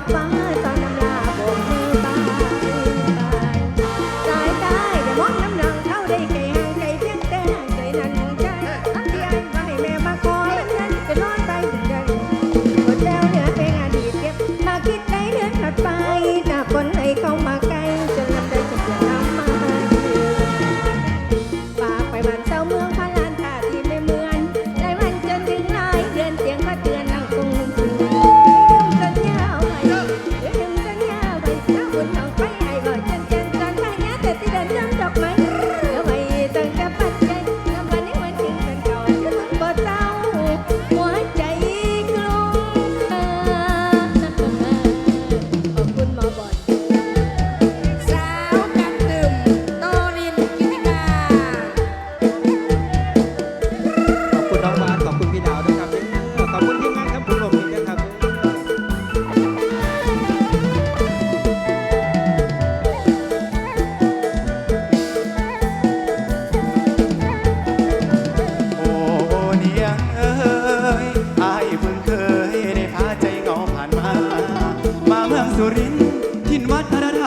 papá.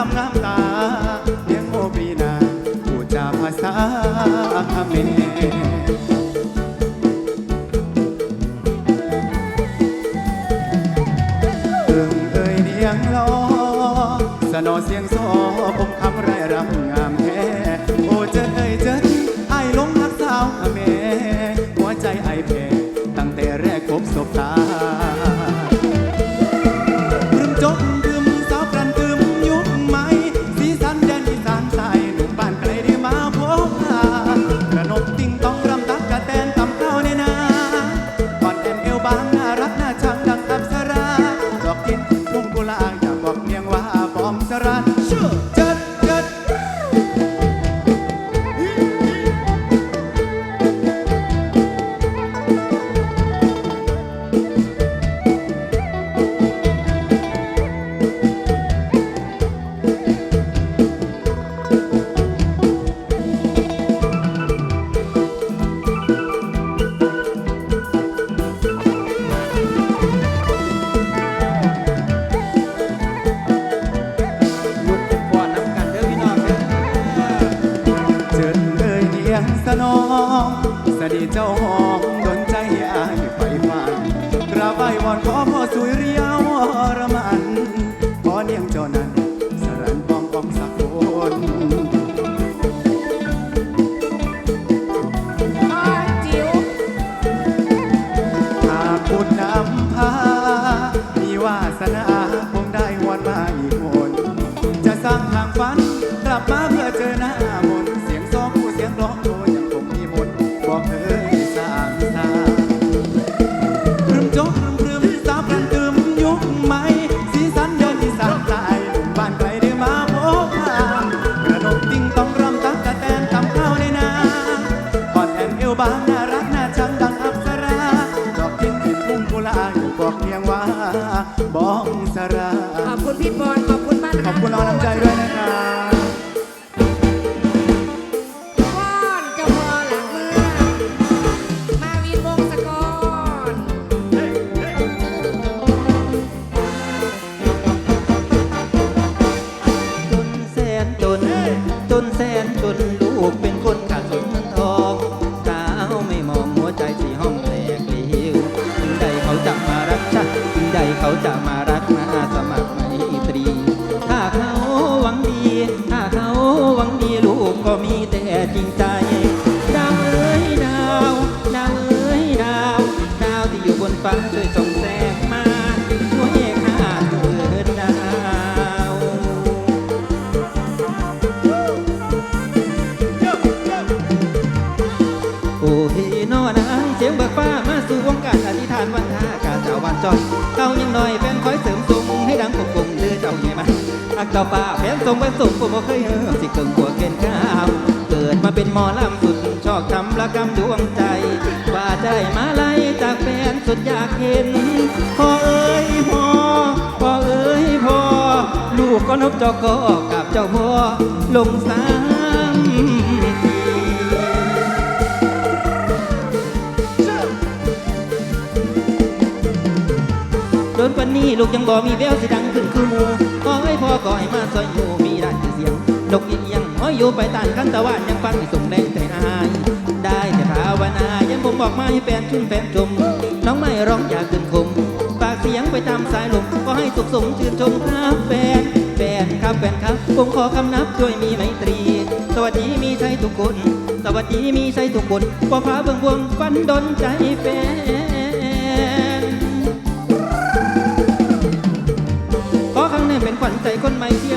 ามงามตาเลี้ยงโอปีนาพูดจาภาษาเมเอิงเอ่ยเลี้ยงล้อสนอเสียงซอผม 走。 วบานน่ารักน่าชังดังอับสรา ดอกทิ้งติดพุ่มกุหลาบบอกเพียงว่าบ้องสรา ขอบคุณพี่บอลขอบคุณมากนขอบคุณน้องน้ำใจด้วยนะ มารักมาสมัครไมตรี ถ้าเขาหวังดี ถ้าเขาหวังดีลูกก็มีแต่จริงใจ ดาวเอ้ยดาว ดาวเอ้ยดาว ดาวที่อยู่บนฟ้าช่วยส่องแสงมาช่วยข้าเถิดดาวโอ้เฮนอนาเสียงเบิกฟ้ามาสู่วงการอธิษฐานวันท่ากาเจ้าวันจอยเตายังน้อย เจ้าป่าแผนทรงไปสุขผมบ่เคยเฮอสิเกิงหัวเกินข้าวเกิดมาเป็นหมอลำสุดชอบทำละกรรมดวงใจ ว่าใจมาไล่จากแฟนสุดอยากเห็นพ่อเอ้ยพ่อพ่อเอ้ยพ่อลูกก็นกจ้าก็กับเจ้าพ่อลงสามจนวันนี้ลูกยังบอกมีแววสิดังขึ้นคือมู พอก็ให้มาซอยอยู่มีได้เสียงนกอีเอียงห้อยอยู่ไปต่างกันตะวันยังฟังไม่ส่งแรงใจอายได้แต่ภาวนายังผมบอกมาให้แฟนชื่นแฟนชมน้องไม่ร้องอยากขึ้นคมปากเสียงไปตามสายลมก็ให้สุขสมชื่นชมครับแฟนแฟนครับแฟนครับผมขอคำนับด้วยมีไมตรี สวัสดีมีใช่ทุกคน สวัสดีมีใช่ทุกคนพอฟ้าเบิ่งบวงฟันดนใจแฟน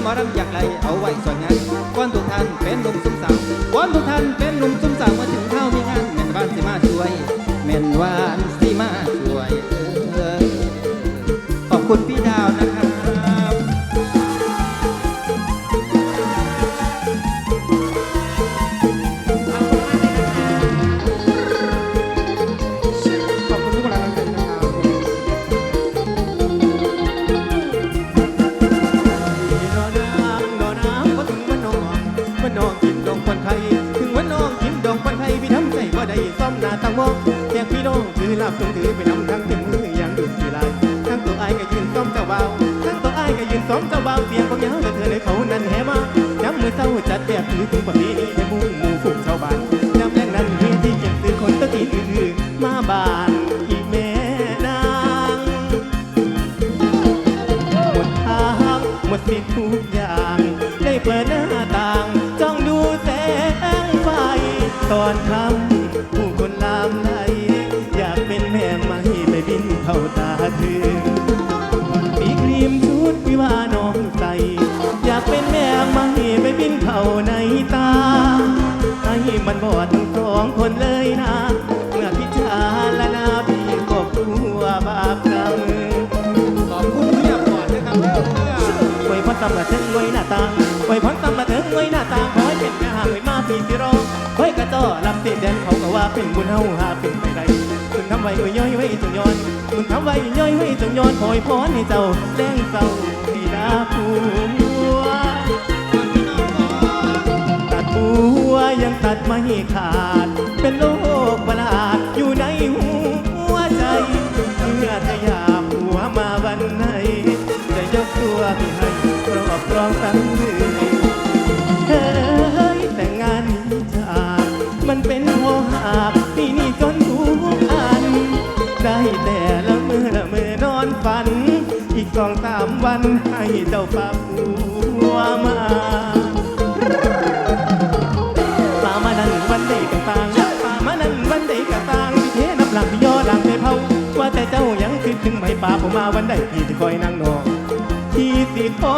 หมอรำอยากไหลเอาไว้สวนงานก้อนทุกท่านเป็นหนุ่มซุ้มสาวก้อนทุกท่านเป็นหนุ่มซุ้มสาวมาถึงเข้ามีงานแม่นบ้านสิมาช่วยแม่นวานสิมาช่วยขอบคุณพี่ดาวนะ วันน้องกินดองควันไทยถึงวันน้องกินดองควันไทยพี่ทำใจว่าได้ซ่อมหน้าตั้งมองแจกพี่น้องถือลาบจงถือไปนำทั้งเต็มมืออย่างดุจีลายทั้งตัวอายก็ยืนซ่อมเจ้าเบาทั้งตัวอายก็ยืนซ่อมเจ้าเบาเสียงของยาวแต่เธอในเขานั้นแหมาย้ำมือเศร้าจัดแบบถือถึงแบบนี้ บอดสองคนเลยนะ เมื่อพิจารณาพี่ก็กลัวบาปกรรมขอบคุณเมียก่อนนะครับเด้อไว้พันตำละถึงไว้หน้าตางไว้พันตำละถึงไว้หน้าตางขอให้เป็นแม่ห่างไว้มาพี่สิรองไว้กระจ้อลำเสียแดนเขาก็ว่าเป็นบุญเฮาหาเป็นไปได้มึงทำไว้ไว้ย่อยไว้จงย้อนมึงทำไว้ย่อยไว้จงย้อนคอยพรให้เจ้าแดงเศร้าให้ดาผั ตัดไม่ขาด เป็นโรคประหลาดอยู่ในหัวใจเมื่อทยาหัวมาวันไหน จะยกตัวให้ครอบครองตั้งเรือเฮ้ยแต่งานนี้จากมันเป็นหัวหาบที่นี่จนทุกอัน ได้แต่ละเมื่อละเมื่อนอนฝัน อีกสองสามวันให้เจ้าป้าผัวมา วันใดกันต่างป่ามานั้นวันใดกันต่างพี่เทนับหลังพี่ย่อหลังไม่เผาว่าแต่เจ้ายังคิดถึงไหมป่าผมมาวันใดพี่จะคอยนั่งนอนที่สิคอ